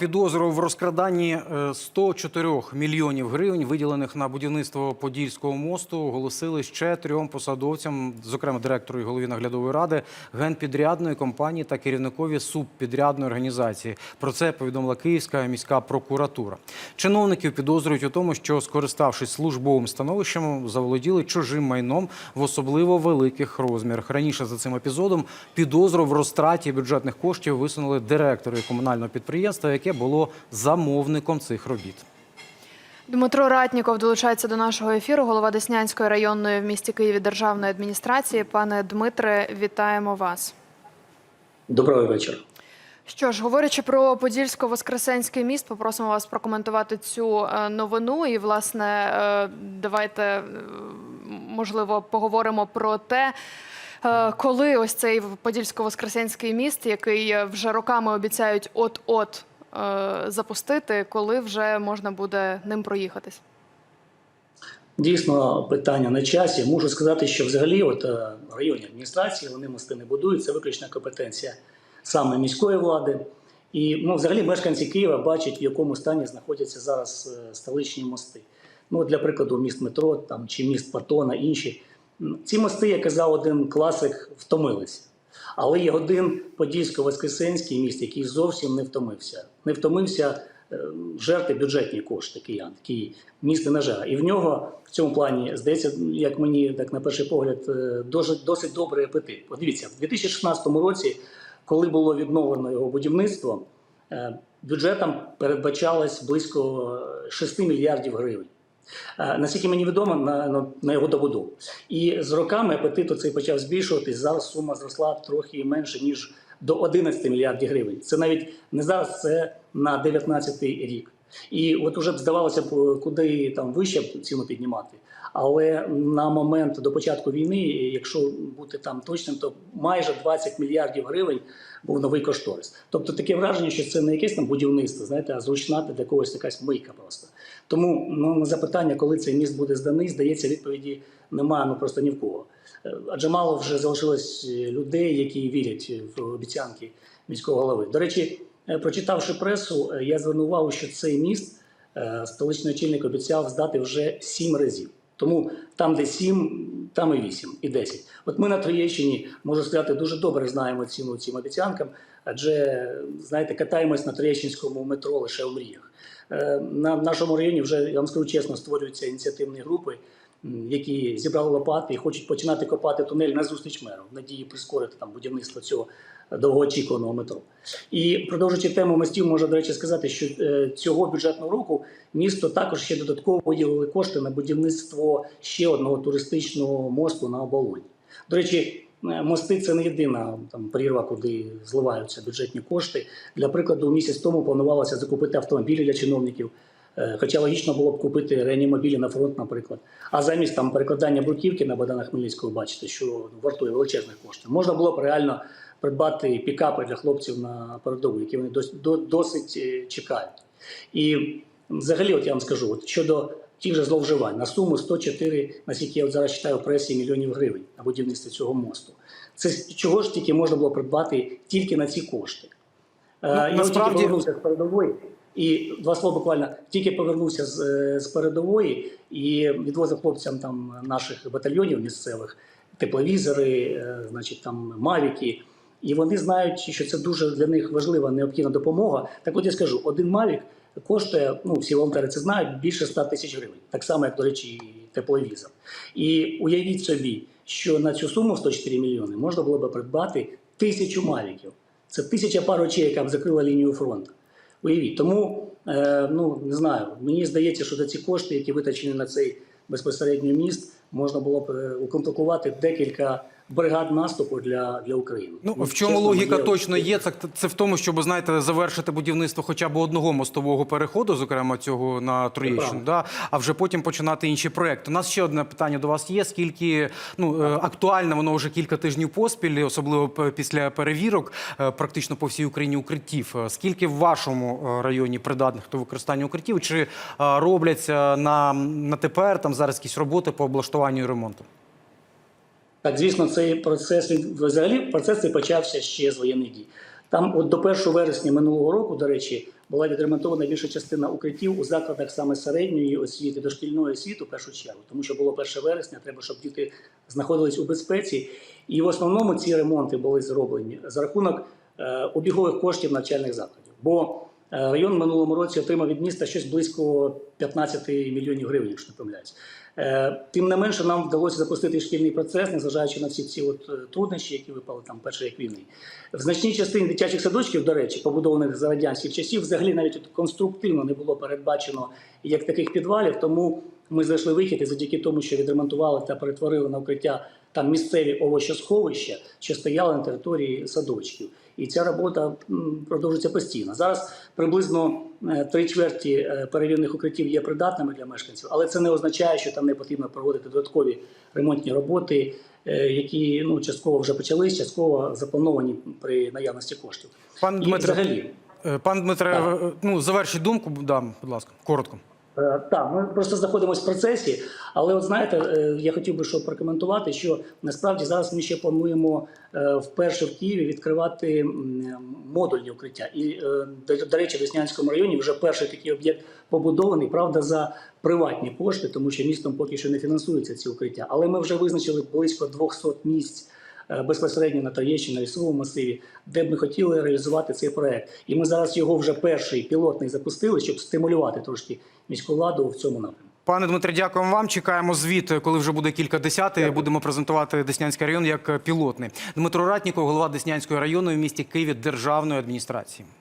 підозру в розкраданні е, 104 мільйонів гривень, виділених на будівництво Подільського мосту, оголосили ще трьом посадовцям, зокрема директору і голові наглядової ради, генпідрядної компанії та керівникові субпідрядної організації. Про це повідомила Київська міська прокуратура. Чиновників підозрюють у тому, що, скориставшись службовим становищем, заволоділи чужим майном в особливо великих розмірах. Раніше за цим епізодом підозру в розтраті бюджетних коштів висунули директори комунального підприємства, яке було замовником цих робіт. Дмитро Ратніков долучається до нашого ефіру, голова Деснянської районної в місті Києві державної адміністрації. Пане Дмитре, вітаємо вас. Доброго вечора. Що ж, говорячи про Подільсько-Воскресенський міст, попросимо вас прокоментувати цю е, новину. І, власне, е, давайте е, можливо поговоримо про те. Коли ось цей Подільсько-Воскресенський міст, який вже роками обіцяють от-от запустити, коли вже можна буде ним проїхатись? Дійсно, питання на часі. Можу сказати, що взагалі, от е, районні адміністрації вони мости не будують. Це виключна компетенція саме міської влади. І ну, взагалі мешканці Києва бачать, в якому стані знаходяться зараз е, столичні мости. Ну, для прикладу, міст метро там, чи міст Патона, інші. Ці мости, як казав один класик, втомилися. Але є один Подільсько-Воскресенський міст, який зовсім не втомився. Не втомився е, жерти бюджетні кошти киян, такий міст не жара. І в нього в цьому плані, здається, як мені так на перший погляд, е, досить, досить добрий апетит. Подивіться, в 2016 році, коли було відновлено його будівництво, е, бюджетом передбачалось близько 6 мільярдів гривень. Е, Наскільки мені відомо, на, на, його доводу. І з роками апетит оцей почав збільшуватись. Зараз сума зросла трохи менше, ніж до 11 мільярдів гривень. Це навіть не зараз, це на 19 рік. І от уже б здавалося б, куди там вище б ціну піднімати. Але на момент до початку війни, якщо бути там точним, то майже 20 мільярдів гривень був новий кошторис. Тобто таке враження, що це не якесь там будівництво, знаєте, а зручна для когось якась мийка просто. Тому ну, на запитання, коли цей міст буде зданий, здається, відповіді немає ну просто ні в кого. Е, Адже мало вже залишилось е, людей, які вірять в обіцянки міського голови. До речі, е, прочитавши пресу, е, я звернув увагу, що цей міст е, столичний очільник обіцяв здати вже сім разів. Тому там, де сім, там і вісім, і десять. От ми на Троєщині, можу сказати, дуже добре знаємо ціну цим обіцянкам, адже знаєте, катаємось на Троєщинському метро лише у мріях. Е, На нашому районі вже я вам скажу чесно, створюються ініціативні групи, які зібрали лопати і хочуть починати копати тунель на зустріч меру, в надії прискорити там будівництво цього довгоочікуваного метро. І продовжуючи тему мостів, можу до речі сказати, що е, цього бюджетного року місто також ще додатково виділили кошти на будівництво ще одного туристичного мосту на оболоні. До речі, е, мости це не єдина там прірва, куди зливаються бюджетні кошти. Для прикладу, місяць тому планувалося закупити автомобілі для чиновників. Е, Хоча логічно було б купити реанімобілі на фронт, наприклад. А замість там перекладання бруківки на Богдана Хмельницького, бачите, що вартує величезних коштів. Можна було б реально придбати пікапи для хлопців на передову, які вони досить е, чекають. І взагалі, от я вам скажу, от щодо тих же зловживань на суму 104, наскільки я от зараз читаю в пресі, мільйонів гривень на будівництво цього мосту. Це чого ж тільки можна було придбати тільки на ці кошти. Е, я от насправді- тільки передової. І два слова буквально тільки повернувся з, е, з передової і відвозив хлопцям там наших батальйонів місцевих тепловізори, е, значить там мавіки. І вони знають, що це дуже для них важлива необхідна допомога. Так от я скажу, один мавік коштує, ну всі волонтери це знають, більше 100 тисяч гривень. Так само, як, до речі, і тепловізор. І уявіть собі, що на цю суму 104 мільйони можна було би придбати тисячу мавіків. Це тисяча пар очей, яка б закрила лінію фронту. Уявіть, тому е, ну не знаю. Мені здається, що за ці кошти, які витрачені на цей безпосередньо міст, можна було б е, укомплектувати декілька бригад наступу для, для України. Ну в чому чесно, логіка моє- точно є? Це, це в тому, щоб знаєте, завершити будівництво хоча б одного мостового переходу, зокрема цього на Троєщину, да, а вже потім починати інші проекти. У нас ще одне питання до вас є. Скільки ну е, актуальне воно вже кілька тижнів поспіль, особливо після перевірок, е, практично по всій Україні укриттів. Е, Скільки в вашому районі придатних до використання укриттів? Чи робляться на, на тепер там зараз якісь роботи по облаштуванню і ремонту? Так, звісно, цей процес він взагалі процес цей почався ще з воєнних дій. Там, от до 1 вересня минулого року, до речі, була відремонтована більша частина укриттів у закладах саме середньої освіти, дошкільної освіти в першу чергу, тому що було 1 вересня, треба, щоб діти знаходились у безпеці. І в основному ці ремонти були зроблені за рахунок е, обігових коштів навчальних закладів. Бо район в минулому році отримав від міста щось близько 15 мільйонів гривень, якщо не помиляюсь. Е, Тим не менше, нам вдалося запустити шкільний процес, незважаючи на всі ці от е, труднощі, які випали там перший рік війни. В значній частині дитячих садочків, до речі, побудованих за радянських часів, взагалі навіть конструктивно не було передбачено як таких підвалів. Тому ми знайшли вихід і завдяки тому, що відремонтували та перетворили на укриття там місцеві овощосховища, що стояли на території садочків. І ця робота м, продовжується постійно. Зараз приблизно е, три чверті е, перевірних укриттів є придатними для мешканців, але це не означає, що там не потрібно проводити додаткові ремонтні роботи, е, які ну частково вже почались, частково заплановані при наявності коштів. Пан І Дмитре, взагалі, пан Дмитре, ну завершіть думку, дам, будь ласка, коротко. Е, Так, ми просто знаходимося в процесі, але от знаєте, е, я хотів би що прокоментувати, що насправді зараз ми ще плануємо е, вперше в Києві відкривати модульні укриття. І до речі, в Деснянському районі вже перший такий об'єкт побудований, правда, за приватні кошти, тому що містом поки що не фінансуються ці укриття. Але ми вже визначили близько 200 місць. Е, Безпосередньо на Троєщині, на лісовому масиві, де б ми хотіли реалізувати цей проект, і ми зараз його вже перший пілотний запустили, щоб стимулювати трошки міську владу в цьому напрямку. Пане Дмитре, дякуємо вам. Чекаємо звіт, коли вже буде кілька десятих. Будемо презентувати Деснянський район як пілотний. Дмитро Ратніков, голова Деснянської районної в місті Києві державної адміністрації.